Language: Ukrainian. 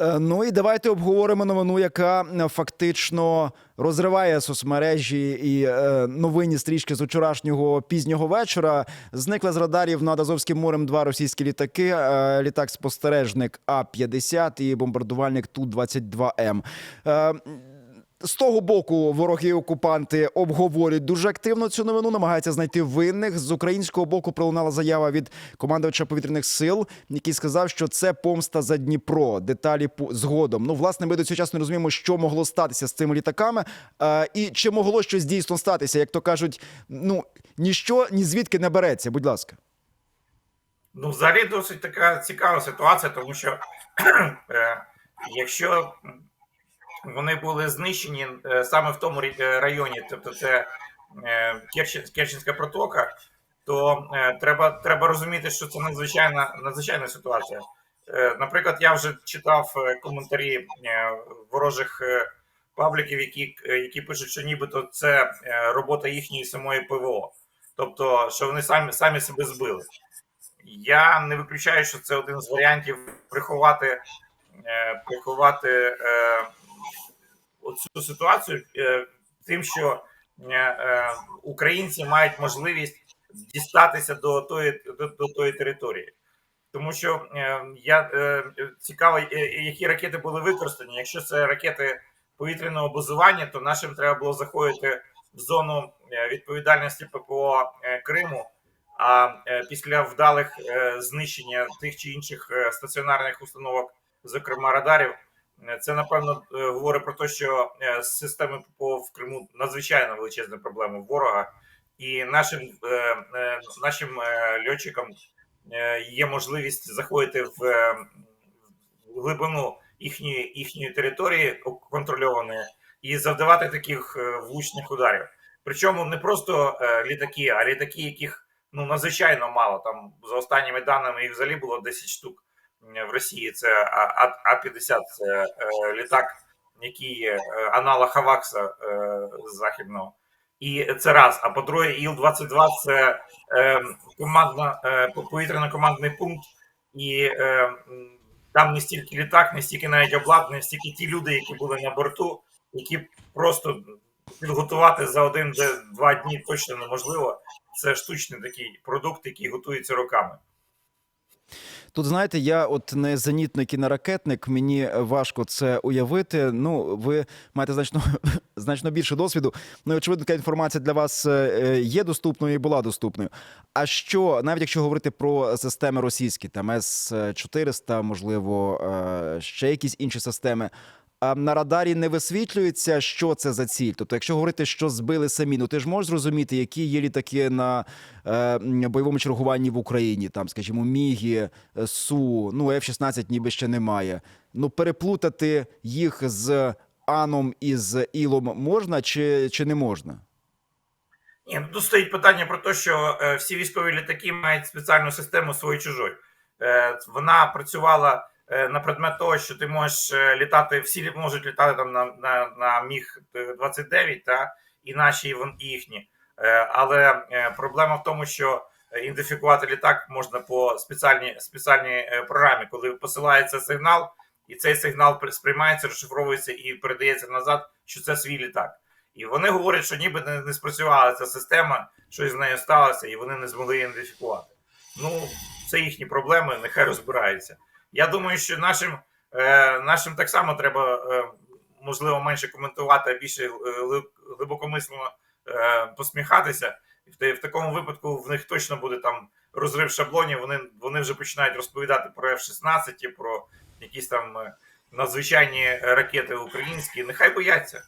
Е, Ну і давайте обговоримо новину, яка е, фактично розриває соцмережі і е, новинні стрічки з вчорашнього пізнього вечора. Зникли з радарів над Азовським морем два російські літаки: е, літак спостережник А 50 і бомбардувальник Ту 22 М. З того боку вороги окупанти обговорюють дуже активно цю новину, намагаються знайти винних. З українського боку пролунала заява від командувача повітряних сил, який сказав, що це помста за Дніпро. Деталі згодом. Ну, власне, ми до цього часу не розуміємо, що могло статися з цими літаками, е, і чи могло щось дійсно статися, як то кажуть, ну ніщо ні звідки не береться. Будь ласка. Ну, взагалі досить така цікава ситуація, тому що е, якщо вони були знищені е, саме в тому е, районі, тобто це е, Керченська протока, то треба, треба розуміти, що це надзвичайна, надзвичайна ситуація. Наприклад, я вже читав коментарі ворожих пабліків, які, які пишуть, що нібито це робота їхньої самої ПВО, тобто, що вони самі, самі себе збили. Я не виключаю, що це один з варіантів приховати, приховати цю ситуацію е, тим, що е, е, українці мають можливість дістатися до тої, до, до тої території. Тому що я цікаво, які ракети були використані. Якщо це ракети повітряного базування, то нашим треба було заходити в зону відповідальності ППО Криму. А після вдалих знищення тих чи інших стаціонарних установок, зокрема радарів, це напевно е, говорить про те, що е, з системи ППО в Криму надзвичайно величезна проблема ворога, і нашим е, е, нашим е, льотчикам е, є можливість заходити в, е, глибину їхньої їхньої території контрольованої і завдавати таких е, влучних ударів. Причому не просто е, літаки, а літаки, яких ну надзвичайно мало. Там за останніми даними їх взагалі було 10 штук е, в Росії. Це А- А 50 це е, літак, який е, аналог Авакса е, західного. І це раз. А по-друге, Іл-22 це е, командна е, повітряно-командний пункт, і е, там не стільки літак, не стільки навіть обладнання, стільки ті люди, які були на борту, які просто підготувати за один-два дні точно неможливо. Це штучний такий продукт, який готується роками. Тут знаєте, я от не зенітник і не ракетник, мені важко це уявити. Ну, ви маєте значно значно більше досвіду. Ну, і, очевидно, така інформація для вас е, є доступною і була доступною. А що, навіть якщо говорити про системи російські, там С-400, можливо, е, ще якісь інші системи. На радарі не висвітлюється, що це за ціль. Тобто, якщо говорити, що збили самі, ну ти ж можеш зрозуміти, які є літаки на е, бойовому чергуванні в Україні, там, скажімо, Мігі, е, Су, ну F-16 ніби ще немає. Ну, переплутати їх з Аном і з Ілом можна чи, чи не можна? Ні, ну, тут стоїть питання про те, що е, всі військові літаки мають спеціальну систему свої чужої. Е, вона працювала на предмет того, що ти можеш е, літати, всі можуть літати там на, на, на Міг 29, та, і наші, і їхні. Е, але е, проблема в тому, що ідентифікувати літак можна по спеціальній, спеціальній е, програмі, коли посилається сигнал, і цей сигнал при- сприймається, розшифровується і передається назад, що це свій літак. І вони говорять, що ніби не спрацювала ця система, щось з нею сталося, і вони не змогли ідентифікувати. Ну, це їхні проблеми, нехай розбираються. Я думаю, що нашим, е, нашим так само треба, е, можливо, менше коментувати, а більше е, глибокомислено посміхатися. В, в такому випадку в них точно буде там розрив шаблонів. Вони, вони вже починають розповідати про F-16, про якісь там надзвичайні ракети українські. Нехай бояться.